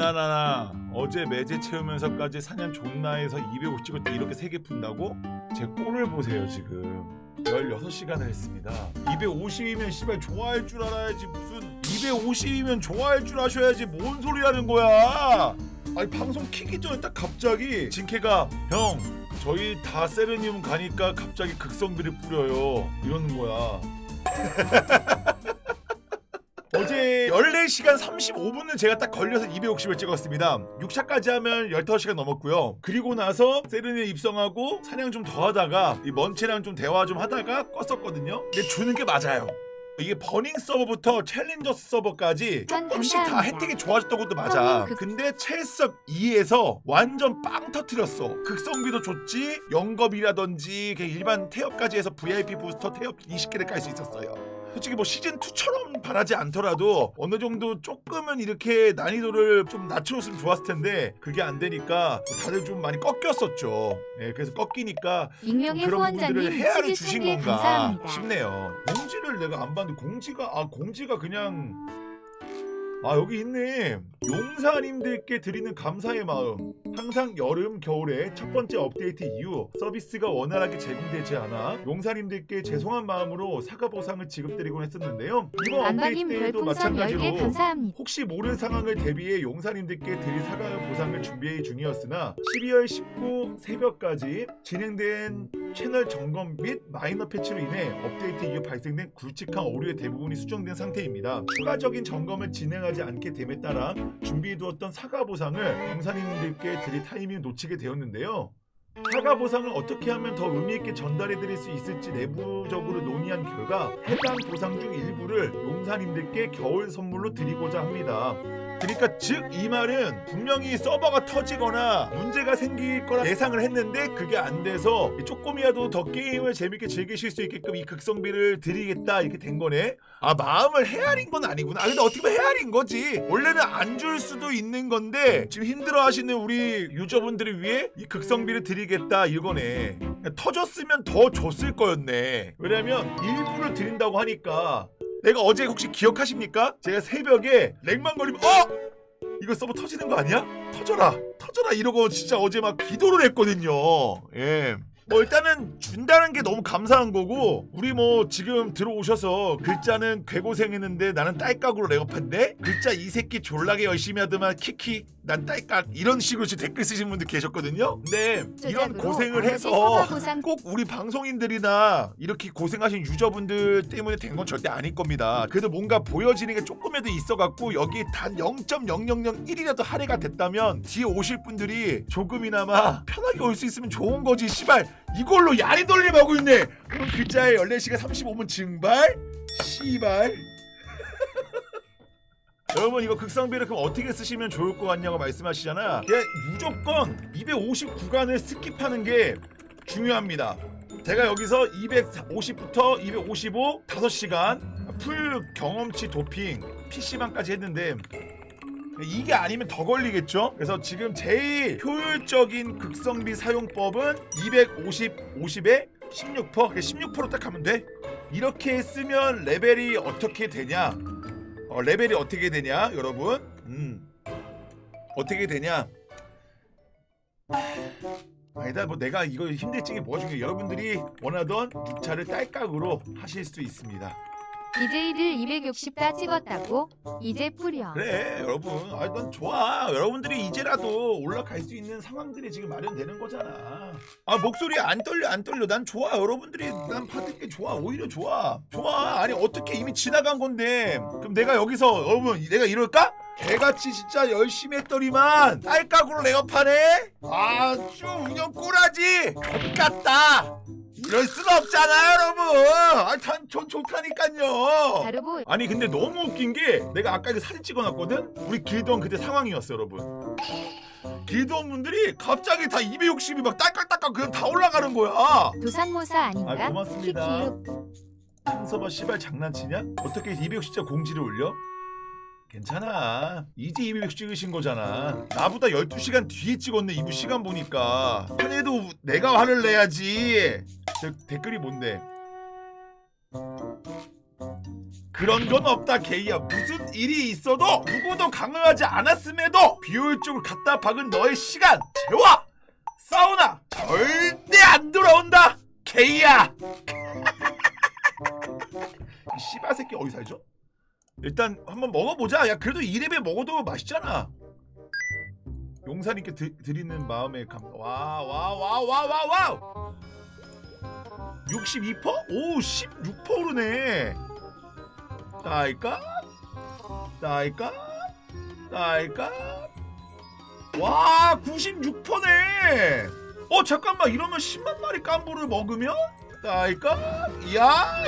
장난하나 어제 매제 채우면서까지 사냥 존나해서 250 찍을 때 이렇게 3개 푼다고? 제 꼴을 보세요 지금. 16시간을 했습니다. 250이면 씨발 좋아할 줄 알아야지. 무슨 250이면 좋아할 줄 아셔야지 뭔 소리 하는 거야? 아니 방송 키기 전에 딱 갑자기 진케가 형 저희 다 세르니움 가니까 갑자기 극성비를 뿌려요. 이러는 거야. 어제 14시간 35분을 제가 딱 걸려서 260을 찍었습니다. 6차까지 하면 15시간 넘었고요. 그리고 나서 세르니에 입성하고 사냥 좀 더 하다가 이 먼체랑 좀 대화 좀 하다가 껐었거든요. 근데 주는 게 맞아요. 이게 버닝 서버부터 챌린저 서버까지 조금씩 다. 혜택이 좋아졌던 것도 맞아. 그- 근데 첼석 2에서 완전 빵 터트렸어. 극성비도 좋지, 영겁이라든지 일반 태엽까지 해서 VIP 부스터 태엽 20개를 깔 수 있었어요. 솔직히 뭐 시즌 2처럼 바라지 않더라도 어느 정도 조금은 이렇게 난이도를 좀 낮춰줬으면 좋았을 텐데 그게 안 되니까 다들 좀 많이 꺾였었죠. 예, 그래서 꺾이니까 좀 익명의 그런 부분들을 후원자님 헤아려 치즈 주신 건가 감사합니다. 싶네요. 공지를 내가 안 봤는데 공지가 아 공지가 그냥 아 여기 있네. 용사님들께 드리는 감사의 마음. 항상 여름 겨울에 첫 번째 업데이트 이후 서비스가 원활하게 제공되지 않아 용사님들께 죄송한 마음으로 사과 보상을 지급드리곤 했었는데요. 이번 업데이트 10개 마찬가지로. 혹시 모르는 상황을 대비해 용사님들께 드릴 사과 보상을 준비 중이었으나 12월 19 새벽까지 진행된 채널 점검 및 마이너 패치로 인해 업데이트 이후 발생된 굵직한 오류의 대부분이 수정된 상태입니다. 추가적인 점검을 진행하지 않게 됨에 따라 준비해두었던 사과 보상을 용사님들께 드릴 타이밍을 놓치게 되었는데요. 사과 보상을 어떻게 하면 더 의미 있게 전달해 드릴 수 있을지 내부적으로 논의한 결과 해당 보상 중 일부를 용사님들께 겨울 선물로 드리고자 합니다. 그러니까 즉 이 말은 분명히 서버가 터지거나 문제가 생길 거라 예상을 했는데 그게 안 돼서 조금이라도 더 게임을 재밌게 즐기실 수 있게끔 이 극성비를 드리겠다 이렇게 된 거네. 아 마음을 헤아린 건 아니구나. 아 근데 어떻게 보면 헤아린 거지. 원래는 안 줄 수도 있는 건데 지금 힘들어하시는 우리 유저분들을 위해 이 극성비를 드리겠다 이거네. 터졌으면 더 줬을 거였네. 왜냐면 일부를 드린다고 하니까 내가 어제 혹시 기억하십니까? 제가 새벽에 렉만거리면 어? 이거 서버 터지는 거 아니야? 터져라 터져라 이러고 진짜 어제 막 기도를 했거든요 예. 뭐 일단은 준다는 게 너무 감사한 거고 우리 뭐 지금 들어오셔서 글자는 괴고생했는데 나는 딸깍으로 렉업한데 글자 이 새끼 졸라게 열심히 하더만 키키 난 딸깍 이런 식으로 지금 댓글 쓰신 분들 계셨거든요 근데 이런 고생을 해서 꼭 우리 방송인들이나 이렇게 고생하신 유저분들 때문에 된 건 절대 아닐 겁니다. 그래도 뭔가 보여지는 게 조금이라도 있어갖고 여기 단 0.0001이라도 할애가 됐다면 뒤에 오실 분들이 조금이나마 편하게 올 수 있으면 좋은 거지. 씨발 이걸로 야리 돌림 하고 있네. 오늘 글자에 14시간 35분 증발. 씨발. 여러분 이거 극성비를 그럼 어떻게 쓰시면 좋을 것 같냐고 말씀하시잖아. 그냥 무조건 250 구간을 스킵하는 게 중요합니다. 제가 여기서 250부터 255 5시간 풀 경험치 도핑 PC방까지 했는데 이게 아니면 더 걸리겠죠? 그래서 지금 제일 효율적인 극성비 사용법은 250 50에 16% 16%딱 하면 돼. 이렇게 쓰면 레벨이 어떻게 되냐? 어, 레벨이 어떻게 되냐, 여러분? 음. 어떻게 되냐? 아니다 뭐 내가 이거 힘들증이 중요해 여러분들이 원하던 6차를 딸깍으로 하실 수 있습니다 BJ들 260 다 찍었다고? 이제 뿌려. 그래 여러분. 아, 난 좋아. 여러분들이 이제라도 올라갈 수 있는 상황들이 지금 마련되는 거잖아. 아 목소리 안 떨려 안 떨려. 난 좋아. 여러분들이 난 받은 게 좋아. 오히려 좋아. 좋아. 아니 어떻게 이미 지나간 건데? 그럼 내가 여기서 여러분 내가 이럴까? 개같이 진짜 열심히 했더니만 딸깍으로 레업하네? 아주 운영 꼬라지! X같다 이럴 순 없잖아 여러분 아전 좋다니까요 다르보 아니 근데 너무 웃긴 게 내가 아까 그 사진 찍어놨거든? 우리 길드원 그때 상황이었어 여러분 길드원 분들이 갑자기 다 260이 막 딸깍딸깍 그냥 다 올라가는 거야 도산모사 아닌가? 아, 고맙습니다. 키키읍. 상서버 씨발 장난치냐? 어떻게 260자 공지를 올려? 괜찮아 이제 260 찍으신 거잖아 나보다 12시간 뒤에 찍었네 이부 시간 보니까 그래도 내가 화를 내야지 저, 댓글이 뭔데 그런 건 없다 게이야 무슨 일이 있어도 누구도 강요하지 않았음에도 비효율적으로 갖다 박은 너의 시간 재화 사우나 절대 안 돌아온다 게이야 이 씨발 새끼 어디 살죠? 일단 한번 먹어보자 야 그래도 이레벨 먹어도 맛있잖아 용사님께 드, 드리는 마음의 감. 와, 와, 와, 와, 와, 와. 62%? 오, 16%네. 따이까? 따이까? 따이까? 와, 96%네. 어, 잠깐만. 이러면 10만 마리 깜부를 먹으면 따이까? 야,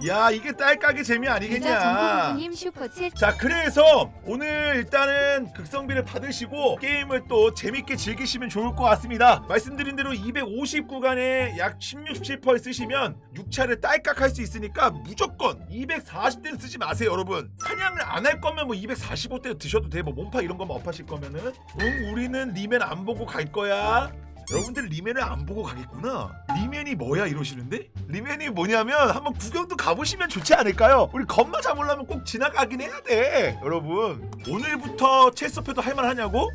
263. 야, 이게 딸깍의 재미 아니겠냐? 정보부님 슈퍼챗. 자 그래서 오늘 일단은 극성비를 받으시고 게임을 또 재밌게 즐기시면 좋을 것 같습니다. 말씀드린 대로 250 구간에 약 16, 17% 쓰시면 6차를 딸깍 할 수 있으니까 무조건 240대는 쓰지 마세요 여러분. 사냥을 안 할 거면 뭐 245대 드셔도 돼뭐 몸파 이런 거만 업하실 거면은. 응 우리는 리맨 안 보고 갈 거야 여러분들 리맨을 안 보고 가겠구나. 리맨이 뭐야 이러시는데? 리맨이 뭐냐면 한번 구경도 가보시면 좋지 않을까요? 우리 겁마 잡으려면 꼭 지나가긴 해야 돼. 여러분 오늘부터 체스업해도 할만하냐고?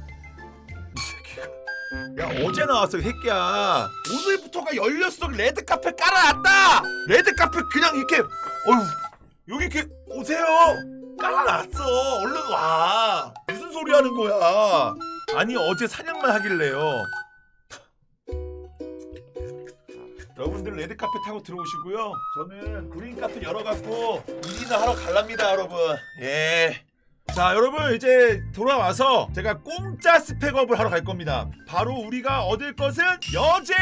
야 어제 나왔어 이 새끼야. 오늘부터가 열렸어 레드 카페 깔아놨다. 레드 카페 그냥 이렇게 어휴 여기 이렇게 오세요. 깔아놨어. 얼른 와. 무슨 소리 하는 거야? 아니 어제 사냥만 하길래요. 여러분들 레드 카페 타고 들어오시고요. 저는 그린 카페 열어갖고 일이나 하러 갈랍니다, 여러분. 예. 자, 여러분 이제 돌아와서 제가 공짜 스펙업을 하러 갈 겁니다. 바로 우리가 얻을 것은 여제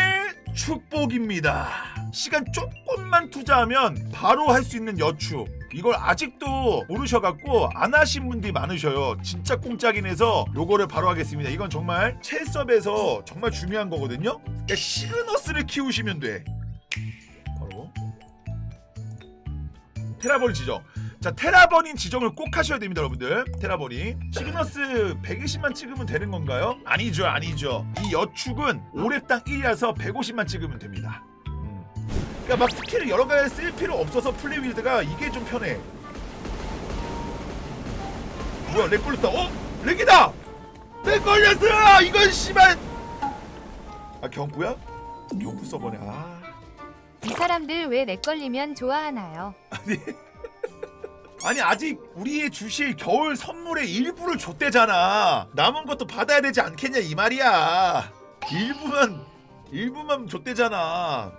축복입니다. 시간 조금만 투자하면 바로 할 수 있는 여축. 이걸 아직도 모르셔갖고 안 하신 분들이 많으셔요. 진짜 공짜긴 해서 요거를 바로 하겠습니다. 이건 정말 첼섭에서 정말 중요한 거거든요. 그러니까 시그너스를 키우시면 돼. 바로 테라버린 지정. 자 테라버린 지정을 꼭 하셔야 됩니다, 여러분들. 테라버린 시그너스 120만 찍으면 되는 건가요? 아니죠, 아니죠. 이 여축은 올해당 1이라서 150만 찍으면 됩니다. 음. 그러니까 막 스킬을 여러 가지 쓸 필요 없어서 플레이 빌드가 이게 좀 편해. 뭐야 렉 걸렸다. 어? 렉이다. 렉 걸렸어. 이건 씨발. 아 경구야? 경구 서버네. 아. 이 사람들 왜 렉 걸리면 좋아하나요? 아니 아직 우리의 주실 겨울 선물의 일부를 줬대잖아. 남은 것도 받아야 되지 않겠냐 이 말이야. 일부만 일부만 줬대잖아.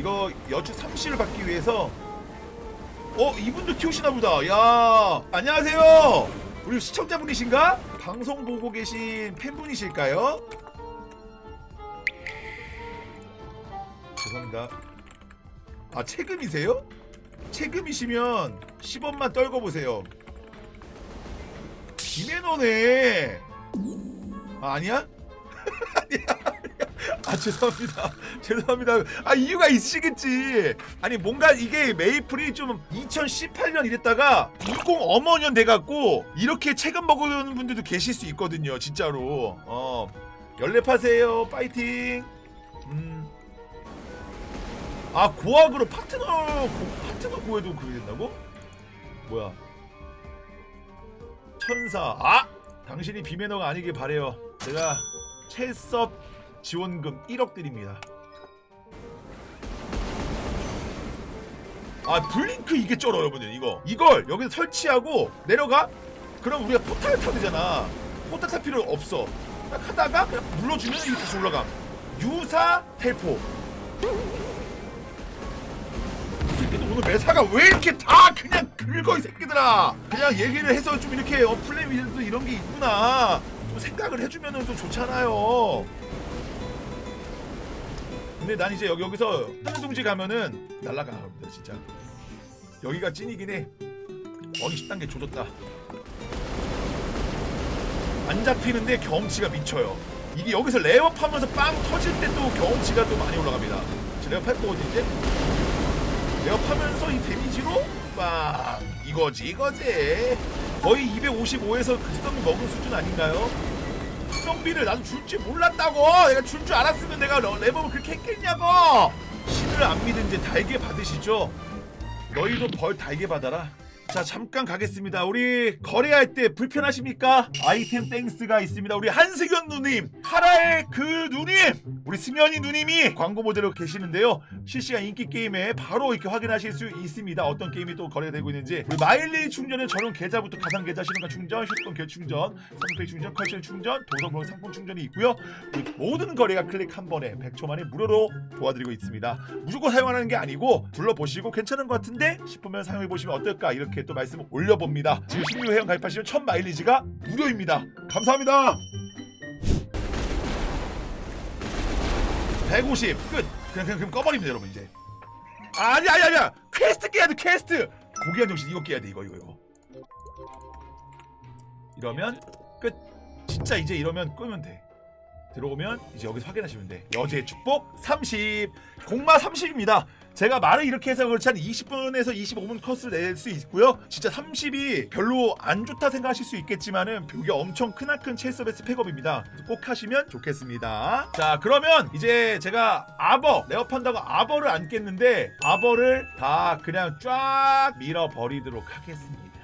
이거 여주 3시를 받기 위해서 어 이분도 키우시나 보다. 야 안녕하세요. 우리 시청자분이신가? 방송 보고 계신 팬분이실까요? 죄송합니다. 아 체금이세요? 체금이시면 10원만 떨궈 보세요. 비매너네. 아, 아니야? 아니야. 아 죄송합니다. 죄송합니다. 아 이유가 있으시겠지. 아니 뭔가 이게 메이플이 좀 2018년 이랬다가 20 어머년 돼갖고 이렇게 체금 먹는 분들도 계실 수 있거든요. 진짜로. 어 연랩하세요. 파이팅. 음. 아 고학으로 파트너 고- 파트너 구해도 그게 된다고? 뭐야? 천사 아 당신이 비매너가 아니길 바래요. 제가 첼섭 지원금 1억 드립니다. 아 블링크 이게 쩔어 여러분들. 이거. 이걸 여기서 설치하고 내려가? 그럼 우리가 포탈 타야 되잖아. 포탈 탈 필요 없어. 딱 하다가 그냥 눌러주면 이게 다시 올라감. 유사 텔포. 이 새끼들 오늘 매사가 왜 이렇게 다 그냥 긁어 이 새끼들아? 그냥 얘기를 해서 좀 이렇게 어 플레이 위도 이런 게 있구나. 좀 생각을 해주면은 좀 좋잖아요 근데 난 이제 여기 여기서 하늘 둥지 가면은 날라가 여러분들 진짜. 여기가 찐이긴 해. 어이 10단계 조졌다. 안 잡히는데 경험치가 미쳐요. 이게 여기서 레어하면서 빵 터질 때 또 경험치가 또 많이 올라갑니다. 거거든요 이제 레어하면서 이 데미지로 빵. 이거지 이거지. 거의 255에서 극성이 먹은 수준 아닌가요? 극성비를 나도 줄 줄 몰랐다고 내가 줄 줄 알았으면 내가 러- 레버를 그렇게 했겠냐고 신을 안 믿은지 달게 받으시죠. 너희도 벌 달게 받아라. 자 잠깐 가겠습니다. 우리 거래할 때 불편하십니까? 아이템 땡스가 있습니다. 우리 한승현 누님, 카라의 그 누님, 우리 승현이 누님이 광고 모델로 계시는데요. 실시간 인기 게임에 바로 이렇게 확인하실 수 있습니다. 어떤 게임이 또 거래되고 있는지. 우리 마일리 충전은 전용 계좌부터 가상 계좌 신용카 충전, 휴대폰 결 충전, 삼성페이 충전, 컬처 충전, 도서블록 상품 충전이 있고요. 우리 모든 거래가 클릭 한 번에 100초 만에 무료로 도와드리고 있습니다. 무조건 사용하는 게 아니고 둘러보시고 괜찮은 것 같은데 싶으면 사용해 보시면 어떨까 이렇게 또 말씀을 올려봅니다. 지금 신유 회원 가입하시면 첫 마일리지가 무료입니다. 감사합니다. 150 끝. 그냥 그냥 그럼 꺼버립니다 여러분 이제. 아니 아니 아니야. 퀘스트 깨야 돼 퀘스트. 고귀한 정신 이거 깨야 돼 이거 이거 이거. 이러면 끝. 진짜 이제 이러면 끄면 돼. 들어오면 이제 여기서 확인하시면 돼. 여제 축복 30. 공마 30입니다. 제가 말을 이렇게 해서 그렇지 한 20분에서 25분 컷을 낼 수 있고요. 진짜 30이 별로 안 좋다 생각하실 수 있겠지만은 이게 엄청 크나큰 체스베스 팩업입니다. 꼭 하시면 좋겠습니다. 자 그러면 이제 제가 아버 레어판다고 아버를 안 깼는데 아버를 다 그냥 쫙 밀어버리도록 하겠습니다.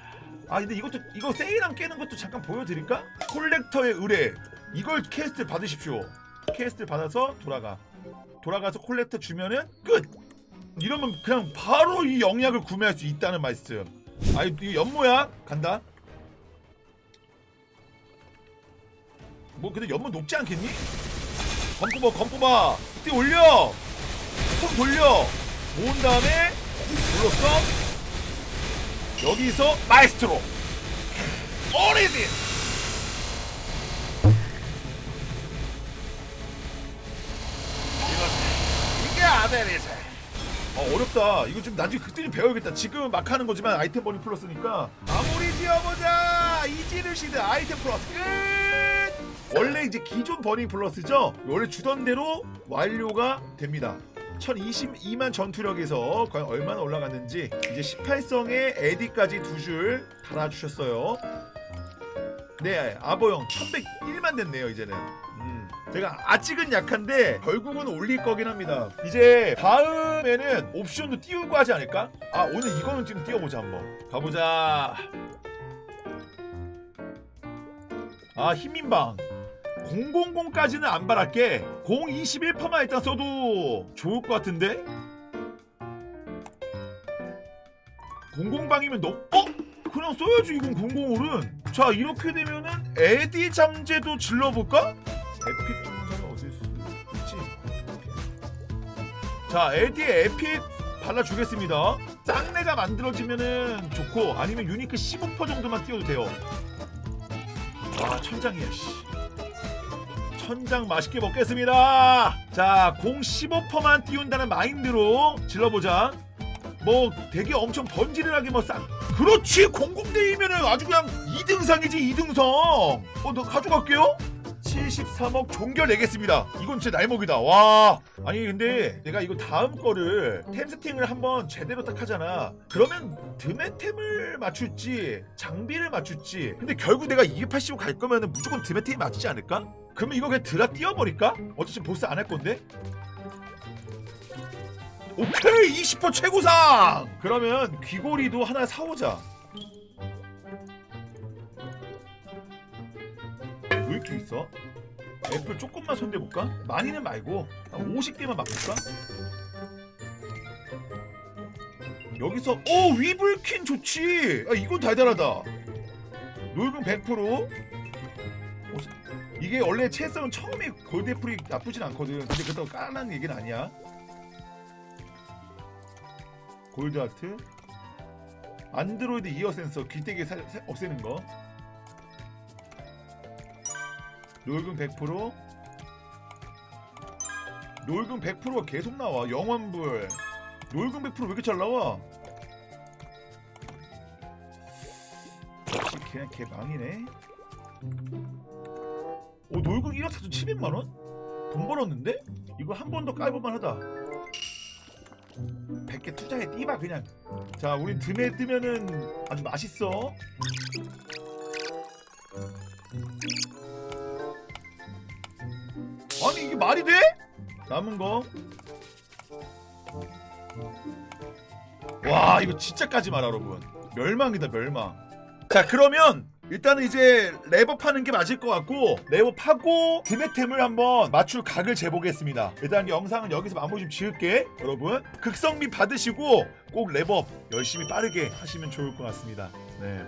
아 근데 이것도 이거 세일랑 깨는 것도 잠깐 보여드릴까? 콜렉터의 의뢰 이걸 캐스트 받으십시오. 캐스트 받아서 돌아가. 돌아가서 콜렉터 주면은 끝. 이러면 그냥 바로 이 영약을 구매할 수 있다는 말씀. 아이 이 연모야 간다. 뭐 근데 연모 높지 않겠니? 검 뽑아 검 뽑아. 뛰 올려. 손 돌려. 모은 다음에 눌렀어. 여기서 마에스트로. 오리진. 이게 아메리제. 어, 어렵다. 이거 좀 나중에 그때 좀 배워야겠다. 지금은 막 하는 거지만 아이템 버닝 플러스니까. 아무리 지어보자. 이지르시드 아이템 플러스 끝. 원래 이제 기존 버닝 플러스죠. 원래 주던 대로 완료가 됩니다. 1022만 전투력에서 과연 얼마나 올라갔는지 이제 18성에 에디까지 두 줄 달아주셨어요. 네, 아버형 1101만 됐네요 이제는. 음, 제가 아직은 약한데 결국은 올릴 거긴 합니다. 이제 다음에는 옵션도 띄우고 하지 않을까? 아 오늘 이거는 좀 띄워보자 한번. 가보자. 아 힘민방. 000까지는 안 바랄게. 021%만 일단 써도 좋을 것 같은데. 00방이면 너 어? 그냥 써야지 이건 005는. 자 이렇게 되면은 에디 잠재도 질러볼까? 에픽 전사가 어디 있지? 자 에디의 에픽 발라주겠습니다. 쌍내가 만들어지면은 좋고 아니면 유니크 15% 정도만 띄워도 돼요. 와 천장이야 씨. 천장 맛있게 먹겠습니다. 자, 공 15%만 띄운다는 마인드로 질러보자. 뭐 되게 엄청 번지르하게 뭐 싼. 그렇지 공공대이면은 아주 그냥 2등상이지 2등상. 어, 너 가져갈게요. 73억 종결 내겠습니다. 이건 진짜 날먹이다. 와. 아니 근데 내가 이거 다음 거를 템 세팅을 한번 제대로 딱 하잖아. 그러면 드메 템을 맞출지 장비를 맞출지. 근데 결국 내가 280을 갈 거면은 무조건 드메 템이 맞지 않을까? 그러면 이거 그냥 드라 띄워버릴까? 어차피 보스 안 할 건데. 오케이 20% 최고상. 그러면 귀고리도 하나 사오자. 왜 이렇게 있어? 애플 조금만 손대볼까? 많이는 말고 한 50개만 맞볼까? 여기서 오 위블킨 좋지! 아, 이건 달달하다. 놀금 100% 어, 이게 원래 채성은 처음에 골드 애플이 나쁘진 않거든. 근데 그렇다고 까는 얘기는 아니야. 골드하트. 안드로이드 이어 센서 귀때기 사- 사- 없애는 거 놀금 100% 놀금 100%가 계속 나와 영원불. 놀금 100%왜 이렇게 잘 나와? 역시 그냥 개 망이네. 오 놀금 1억 4,700만원? 돈 벌었는데? 이거 한 번 더 깔볼만 하다. 100개 투자해 띠바 그냥. 자 우린 드메 뜨면은 아주 맛있어 아니 이게 말이 돼? 남은 거? 와 이거 진짜 까지 마라 여러분. 멸망이다 멸망. 자 그러면 일단은 이제 레버 파는 게 맞을 것 같고 레버 파고 드메템을 한번 맞출 각을 재보겠습니다. 일단 영상은 여기서 마무리 좀 지을게 여러분. 극성비 받으시고 꼭 레버 열심히 빠르게 하시면 좋을 것 같습니다. 네